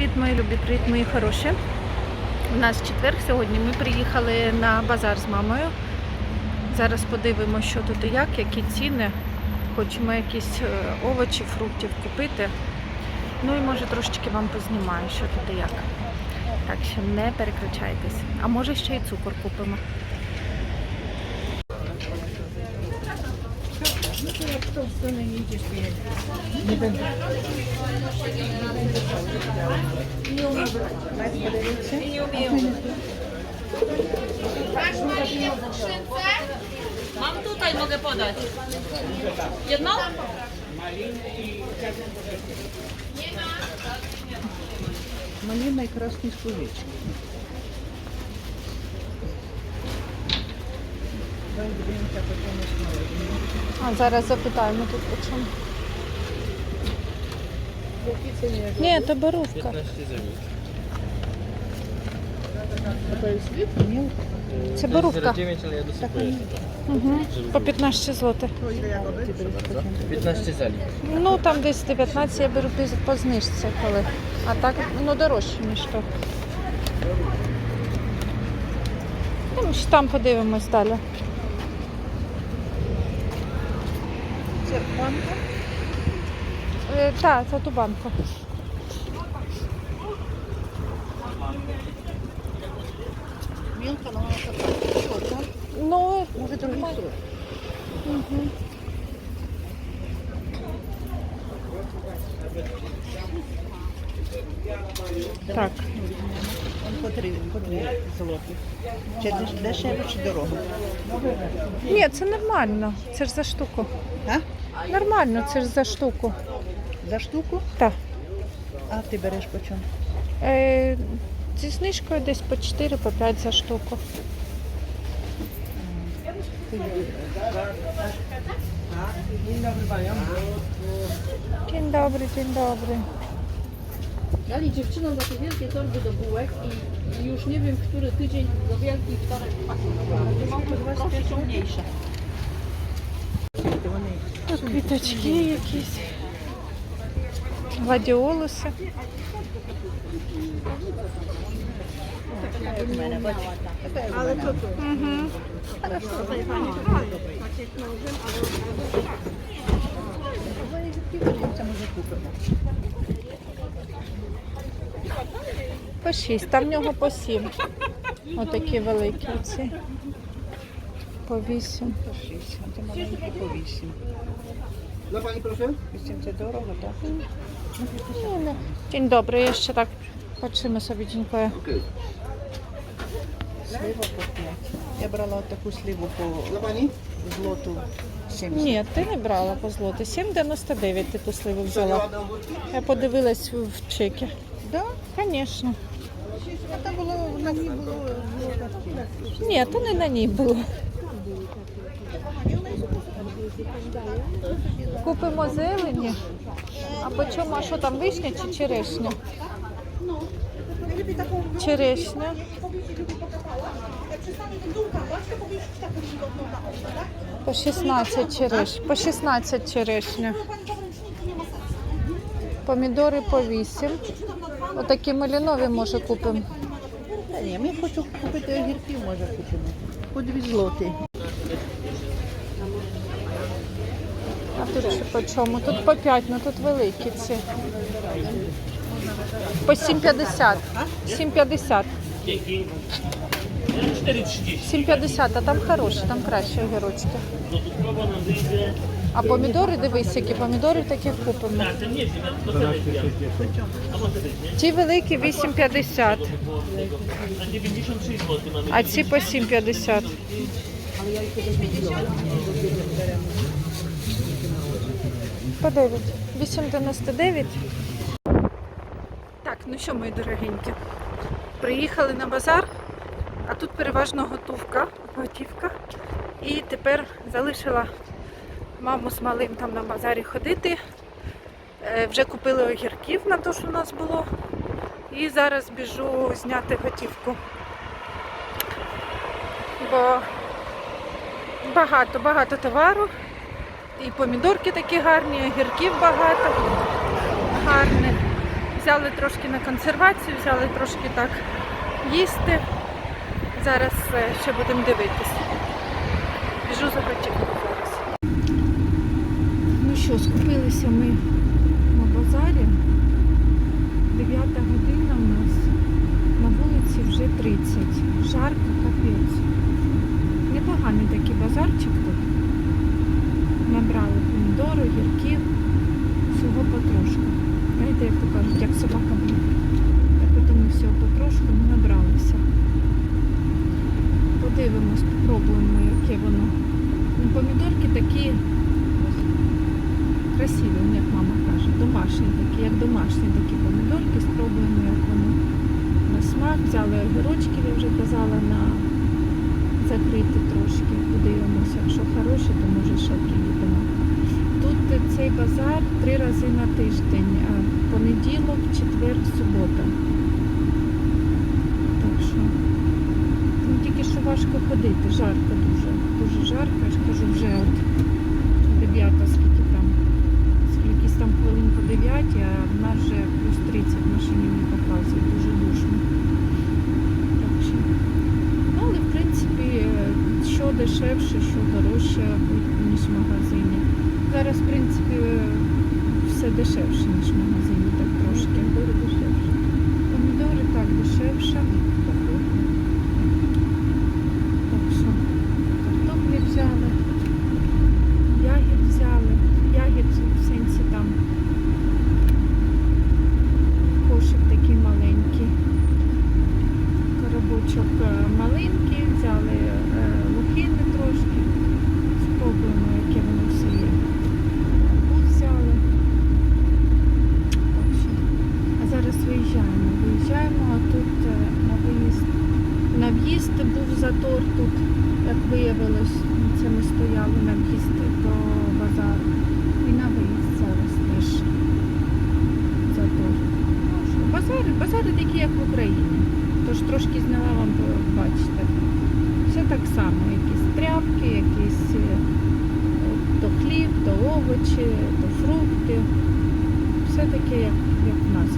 Привіт, мої любі, привіт, мої хороші. У нас четверг сьогодні. Ми приїхали на базар з мамою. Зараз подивимося, що тут і як, які ціни. Хочемо якісь е, овочі, фруктів купити. Ну і може трошечки вам познімаю, що тут і як. Так що не переключайтесь. А може ще й цукор купимо. Mam tutaj, mogę podać. Jedną? Малина и красный служечек. Давай дивимося, по чому смородина. А зараз запитаємо тут по чому. Які це є? Ні, то берувка. Такої світ? Мілко. Це берувка. 09, ale ja dosypuję. Угу. По 15 злотих. 15 zali. Ну там десь 19 я беру по знижці, коли. А так ну дорожче, ніж то. Ну, там подивимось далі. Це банка. Е, так, це ту банку. Мілка, але вона така. Ну, Може другий сорт. так. Он по три, по дві золоті. Чи деш- дешево, чи дорого? Ні, це нормально. Це ж за штуку. А? Нормально, це ж за штуку. За штуку? Так. А ти береш по чому? Е, зі знижкою десь по 4, по 5 за штуку. Dzień dobry, dzień dobry. Dali dziewczynom za te wielkie torby do bułek i, i już nie wiem, który tydzień do wielkich toreb pakują. Proszę są mniejsze. Вони Тут Квіточки якісь. Гладіолуси. Але то то. Угу. Купимо. По 6, там в нього по 7. Отакі великі ці. По 8. По шість, а це маленькі по вісім. Dla pani proszę? Це дорого, так? Ні, не. Dzień dobry, jeszcze tak patrzymy sobie, dziękuję. Okej. Слива по п'ять. Я брала таку сливу по Dla pani? злоту 70. Ні, ти не брала по злоти. 7,99 ти ту сливу взяла. Я подивилась в в чекі. Да? Звісно. А там було, на ній було. Ні, то не на ній було. Купимо зелені. А по чому, а що там, вишня чи черешня? Черешня. По 16 череш. По 16 черешня. Помідори по 8. Отакі малінові може купимо. Ні, ми хочу купити огірків, може купимо. По дві злоти. Тут ще по чому? Тут по 5, ну тут великі ці. По 7,50. 7,50. 7,50, а там хороші, там кращі огірочки. А помідори, дивись, які помідори таких купимо. Ті великі 8,50. А ці по 7,50. По 9. 8,99. Так, ну що, мої дорогенькі, приїхали на базар, а тут переважно готовка, готівка. І тепер залишила маму з малим там на базарі ходити. Е, Вже купили огірків на те, що у нас було. І зараз біжу зняти готівку. Бо багато, багато товару. І помідорки такі гарні, огірків багато гарних. Взяли трошки на консервацію, взяли трошки так їсти. Зараз е, ще будемо дивитися. Біжу за зараз. Ну що, скупилися ми на базарі. 9 година у нас. На вулиці вже 30. Жарко, капець. Непоганий такий базарчик тут. Набрали помідори, гірків, всього потрошку. Знаєте, як то кажуть, як собака буде. Так от ми всього потрошку не набралися. Подивимось, попробуємо, яке воно. Ну, помідорки такі красиві, ну, як мама каже, домашні такі, як домашні такі помідорки. Спробуємо, як вони на смак. Взяли огірочки, я вже казала, на закрити трошки. Подивимося, якщо хороші, то може ще приїдемо. Тут е, цей базар три рази на тиждень. Понеділок, четвер, субота. Так що ну, тільки що важко ходити, жарко дуже. Дуже жарко, я ж кажу, вже от дев'ята, скільки там, скількись там хвилин по дев'ятій, а в нас вже плюс 30 в машині не показує, дуже душно. Так що, ну, але в принципі, е, що дешевше, що дорожче, ніж в магазині. Зараз, в принципі, все дешевше, ніж в магазині, так трошки. Помідори дешевше. Помідори так дешевше. Так що картоплі взяли, ягід взяли, ягід в сенсі там кошик такий маленький. Коробочок е, маленький, взяли е, лохини трошки. Спробуємо, яке воно все є. Тут взяли. Так що. А зараз виїжджаємо. Виїжджаємо, а тут е, на виїзд. На в'їзд був затор тут, виявилось, це ми стояли на в'їзд до базару. І на виїзд зараз теж затор. Базари, базари такі, як в Україні. Тож трошки зняла вам бачите. Все так само, якісь тряпки, якісь е, то хліб, то овочі, то фрукти. Все таке, як, як в нас.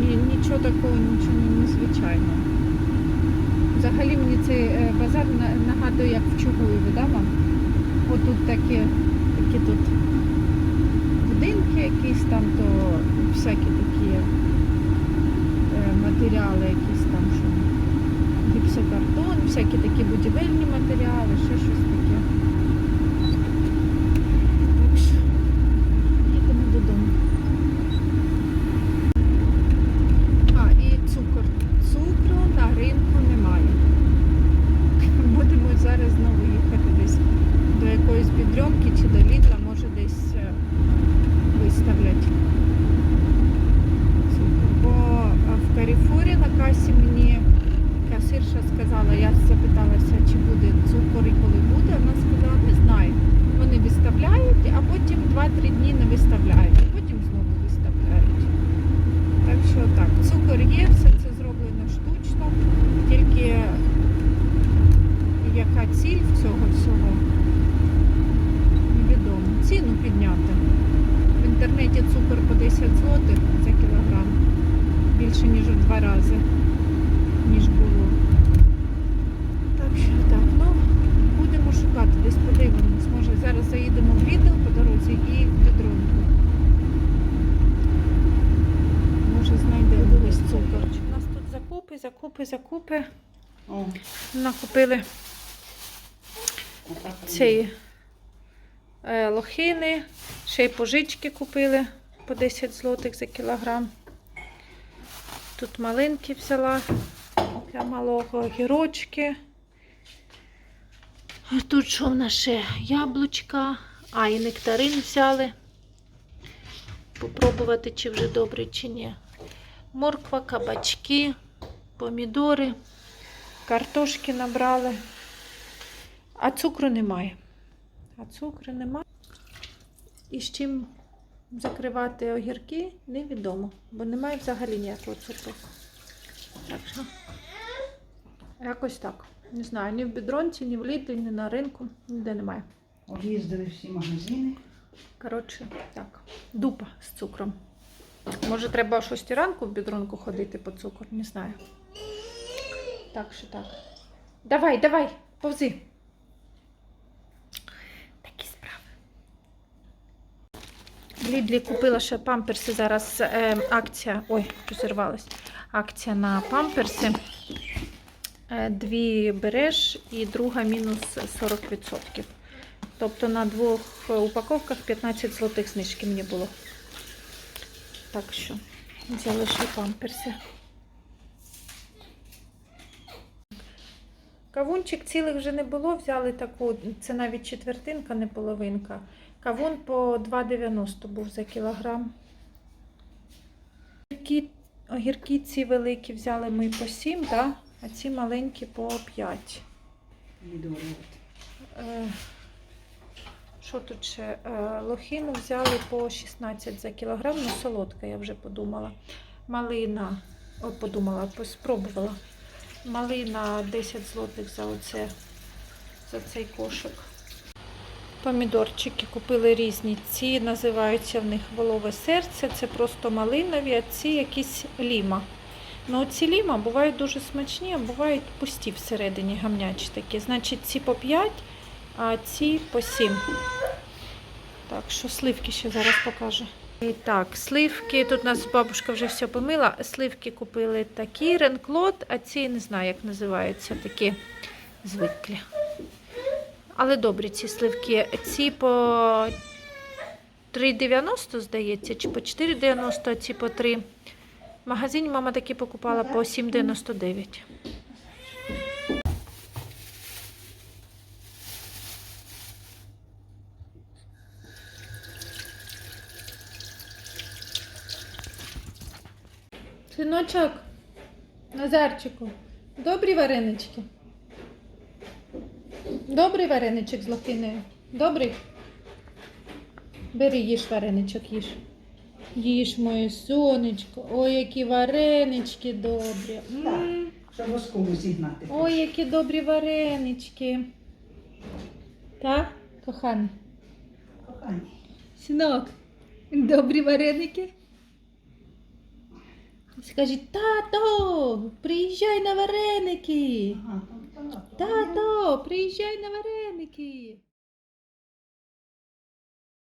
Ні, нічого такого, нічого незвичайного. Взагалі мені цей е, базар нагадує, як в Чугуєві, да, вам? Отут такі, такі тут будинки якісь там, то всякі такі е, матеріали, якісь там, що гіпсокартон, всякі такі будівельні матеріали, ще щось таке. Так що їдемо додому. А, і цукор. Цукру на ринку немає. Будемо зараз знову їхати десь до якоїсь бідрьомки чи до Лідла, може десь е, виставлять цукор. Бо е, в Каріфурі на касі мені касирша сказала, я запиталася, чи буде цукор і коли буде. Вона сказала, не знаю. Вони виставляють, а потім 2-3 дні не виставляють, а потім знову виставляють. Так що так, цукор є, все це зроблено штучно, тільки яка ціль в цього всього невідомо. Ціну підняти. В інтернеті цукор по 10 злотих за кілограм. Більше ніж в два рази, ніж було. Так що так, ну будемо шукати, десь подивимось. Може зараз заїдемо в Lidl по дорозі і в Бідронку. Може знайдемо десь цукор. У нас тут закупи, закупи, закупи. О, Накупили отак. ці е, лохини, ще й пожички купили по 10 злотих за кілограм. Тут малинки взяла для малого гірочки. А Тут що в нас ще? Яблучка, а і нектарин взяли. Попробувати, чи вже добре, чи ні. Морква, кабачки, помідори, картошки набрали. А цукру немає. А цукру немає. І з чим закривати огірки, невідомо, бо немає взагалі ніякого цукру. Так що, якось так. Не знаю, ні в бідронці, ні в лідлі, ні на ринку, ніде немає. Об'їздили всі магазини. Коротше, так, дупа з цукром. Може, треба о 6 ранку в бідрунку ходити по цукор, не знаю. Так що так. Давай, давай, повзи. Такі справи. Лідлі купила ще памперси. Зараз е, акція. Ой, розірвалась. Акція на памперси. Е, Дві береш і друга мінус 40%. Тобто на двох упаковках 15 злотих знижки мені було. Так що взяли ще памперси. Кавунчик цілих вже не було, взяли таку, це навіть четвертинка, не половинка. Кавун по 2,90 був за кілограм. Огірки, огірки ці великі взяли ми по 7, да? а ці маленькі по 5. Е, Що тут ще? Е, Лохину взяли по 16 за кілограм, ну солодка, я вже подумала. Малина, о, подумала, спробувала. Малина 10 злотих за оце, за цей кошик. Помідорчики купили різні. Ці називаються в них волове серце, це просто малинові, а ці якісь ліма. Ну, ці ліма бувають дуже смачні, а бувають пусті всередині гамнячі такі. Значить, ці по 5, а ці по 7. Так, що сливки ще зараз покажу. І так, сливки, тут у нас бабушка вже все помила. Сливки купили такі, ренклот, а ці не знаю, як називаються, такі звиклі. Але добрі ці сливки. Ці по 3,90, здається, чи по 4,90, а ці по 3. В магазині мама такі покупала по 7,99. Синочок, Назарчику, добрі варенички. Добрий вареничок з лохиною. Добрий? Бери, їж вареничок, їж. Їж моє сонечко. Ой, які варенички добрі. М. Щоб воскову зігнати. Ой, які добрі варенички. Так, коханий? Кохані. Синок, добрі вареники. Скажіть, тато, приїжджай на вареники. Ага, так. Тато, приїжджай на вареники.